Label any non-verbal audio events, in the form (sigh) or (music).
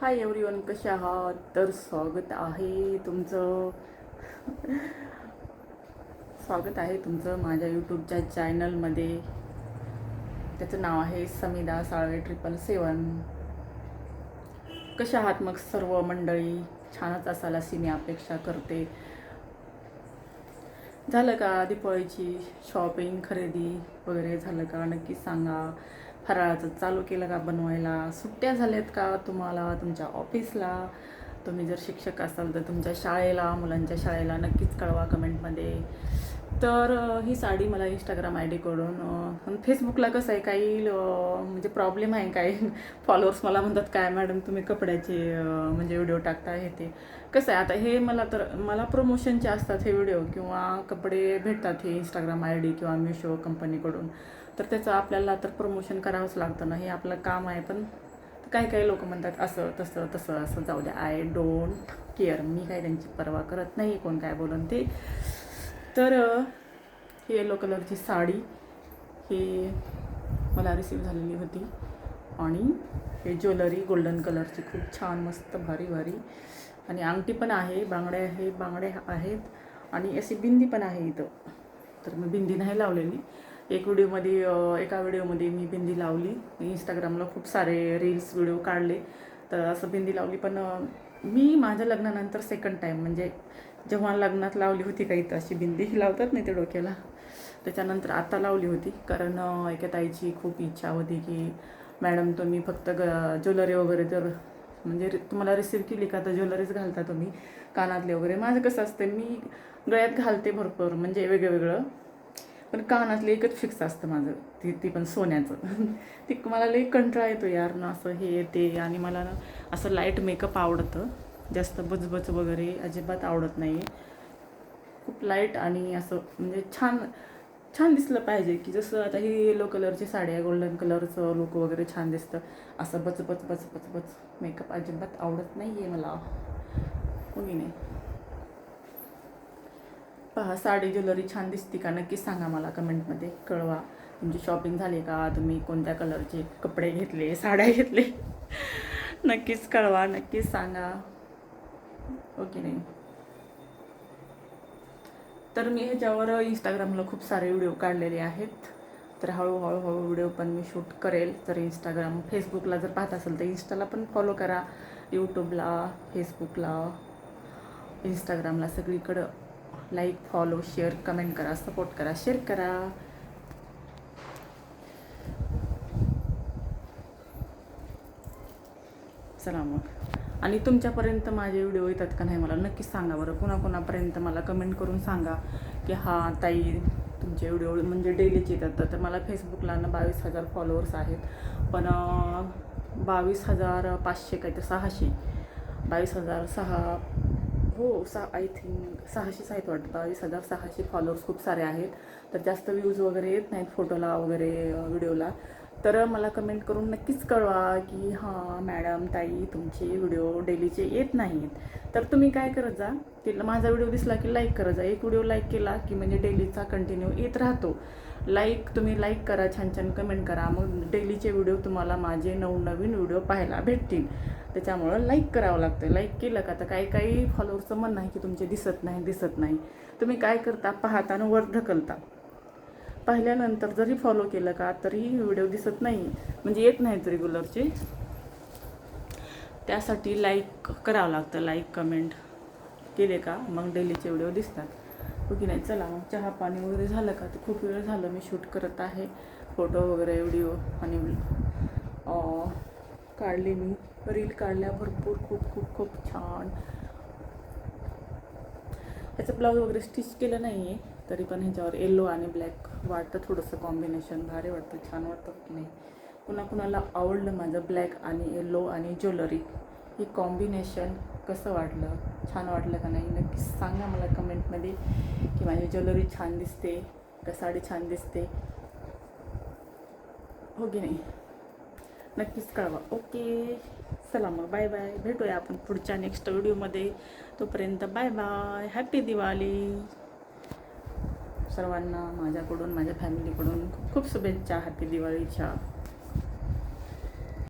Hi everyone कसे आहात? तर स्वागत आहे तुमचं. स्वागत आहे तुमचं माझ्या यूट्यूबच्या चॅनलमध्ये त्याचं नाव आहे समिदा साळवे ट्रिपल सेवन कशा आहात मग सर्व मंडळी? छानच असाल अशी मी अपेक्षा करते. झालं का दिपाळीची शॉपिंग खरेदी वगैरे झालं का? नक्की सांगा. फराळाचं चालू केलं का बनवायला? सुट्ट्या झाल्यात का तुम्हाला तुमच्या ऑफिसला? तुम्ही जर शिक्षक असाल तर तुमच्या शाळेला मुलांच्या शाळेला नक्कीच कळवा कमेंटमध्ये. तर ही साडी मला इंस्टाग्राम आय डीकडून फेसबुकला कसं आहे काही म्हणजे प्रॉब्लेम आहे काही. (laughs) फॉलोअर्स मला म्हणतात काय मॅडम तुम्ही कपड्याचे म्हणजे व्हिडिओ टाकता हे ते. कसं आहे आता हे मला तर मला प्रमोशनचे असतात हे व्हिडिओ किंवा कपडे भेटतात हे इंस्टाग्राम आय डी किंवा मिशो कंपनीकडून तर त्याचं आपल्याला तर प्रमोशन करावंच लागतं ना. हे आपलं काम आहे पण काही काही लोक म्हणतात असं तसं तसं असं जाऊ द्या. आय डोंट केअर मी काय त्यांची पर्वा करत नाही कोण काय बोलून ते. तर ही येलो कलरची साडी ही मला रिसीव झालेली होती. आणि हे ज्वेलरी गोल्डन कलरची खूप छान मस्त भारी भारी. आणि अंगठी पण आहे बांगड्या आहे बांगड्या आहेत. आणि अशी बिंदी पण आहे इथं. तर मी बिंदी नाही लावलेली. एक व्हिडिओमध्ये एका व्हिडिओमध्ये मी बिंदी लावली. इंस्टाग्रामला खूप सारे रील्स व्हिडिओ काढले. तर असं बिंदी लावली. पण मी माझ्या लग्नानंतर सेकंड टाईम म्हणजे जेव्हा लग्नात लावली होती काही तर अशी बिंदी (laughs) लावतात नाही ते डोक्याला. त्याच्यानंतर आता लावली होती. कारण एका ताईची खूप इच्छा होती की मॅडम तुम्ही फक्त ग ज्वेलरी वगैरे जर म्हणजे तुम्हाला रिसीव केली का तर ज्वेलरीच घालता तुम्ही. कानातले वगैरे. माझं कसं असतं मी गळ्यात घालते भरपूर. म्हणजे वेगळं वेगळं. पण कानातले एकच फिक्स असतं माझं. ती ती पण सोन्याचं. (laughs) ती मला लई कंटाळा येतो यार ना असं हे ते आणि मला ना असं लाइट मेकअप आवडतं. जास्त बचबच वगैरे अजिबात आवडत नाही खूप लाइट आणि असं म्हणजे छान छान दिसलं पाहिजे की जसं आता ही येलो कलरची साडी आहे गोल्डन कलरचं लुक वगैरे छान दिसतं. असं बचबच बच बच बच बच मेकअप अजिबात आवडत नाही आहे मला. कोणी नाही. पहा साडी ज्वेलरी छान दिसते का? नक्कीच सांगा मला कमेंटमध्ये. कळवा. तुमची शॉपिंग झाली का? तुम्ही कोणत्या कलरचे कपडे घेतले साड्या घेतले? (laughs) नक्कीच कळवा नक्कीच सांगा. ओके नाही. तर मी ह्याच्यावर इंस्टाग्रामला खूप सारे व्हिडिओ काढलेले आहेत. तर हळूहळू हळू व्हिडिओ पण मी शूट करेल. तर इंस्टाग्राम फेसबुकला जर पाहत असेल तर इंस्टाला पण फॉलो करा. यूट्यूबला फेसबुकला इंस्टाग्रामला सगळीकडं. लाईक फॉलो शेअर कमेंट करा सपोर्ट करा शेअर करा. चला मग. आणि तुमच्यापर्यंत माझे व्हिडिओ येतात का नाही मला नक्कीच सांगा बरं. कुणाकुणापर्यंत मला कमेंट करून सांगा की हा ताई तुमचे व्हिडिओ म्हणजे डेलीचे येतात. तर मला फेसबुकला ना बावीस हजार फॉलोअर्स आहेत. पण बावीस हजार पाचशे काय तर सहाशे. बावीस हजार सहा हो सा आय थिंक सहाशेच आहेत वाटतं. बावीस हजार सहाशे फॉलोअर्स खूप सारे आहेत. तर जास्त व्ह्यूज वगैरे येत नाहीत फोटोला वगैरे व्हिडिओला तर मला कमेंट करून नक्कीच कळवा की हां मॅडम ताई तुमचे व्हिडिओ डेलीचे येत नाहीत. तर तुम्ही काय करत जा की माझा व्हिडिओ दिसला की लाईक करत जा. एक व्हिडिओ लाईक केला की म्हणजे डेलीचा कंटिन्यू येत राहतो. लाईक तुम्ही लाईक करा छान छान कमेंट करा. मग डेलीचे व्हिडिओ तुम्हाला माझे नवनवीन व्हिडिओ पाहायला भेटतील. त्याच्यामुळं लाईक करावं लागतं लाईक केलं का तर काही काही फॉलोअरचं म्हणणं आहे की तुमचे दिसत नाही दिसत नाही. तुम्ही काय करता? पाहता आणि वर ढकलता. पाहिल्यानंतर जरी फॉलो केलं का तरी व्हिडिओ दिसत नाही. म्हणजे येत नाहीत रेग्युलरचे त्यासाठी लाईक करावं लागतं. लाईक कमेंट केले का मग डेलीचे व्हिडिओ दिसतात. हो की नाही? चला मग चहा पाणी वगैरे झालं का? तर खूप वेळ झालं. मी शूट करत आहे. फोटो वगैरे व्हिडिओ आणि काढले मी. रील काढल्या भरपूर. खूप खूप खूप छान. ह्याचं ब्लाऊज वगैरे स्टिच केलं नाही आहे तरी पण ह्याच्यावर येल्लो आणि ब्लॅक वाटतं. थोडंसं कॉम्बिनेशन भारी वाटतं. छान वाटतं नाही. कुणा कुणाला आवडलं माझं ब्लॅक आणि येल्लो आणि ज्वेलरी हे कॉम्बिनेशन कसं वाटलं? छान वाटलं का नाही? नक्कीच सांगा मला कमेंटमध्ये की माझी ज्वेलरी छान दिसते का साडी छान दिसते. हो की नाही? नक्कीच कळवा. ओके. चला मग बाय बाय. भेटूया आपण पुढच्या नेक्स्ट व्हिडिओमध्ये तोपर्यंत बाय बाय. हॅपी दिवाळी. सर्वांना माझ्याकडून माझ्या फॅमिलीकडून खूप खूप शुभेच्छा. हॅपी दिवाळीच्या.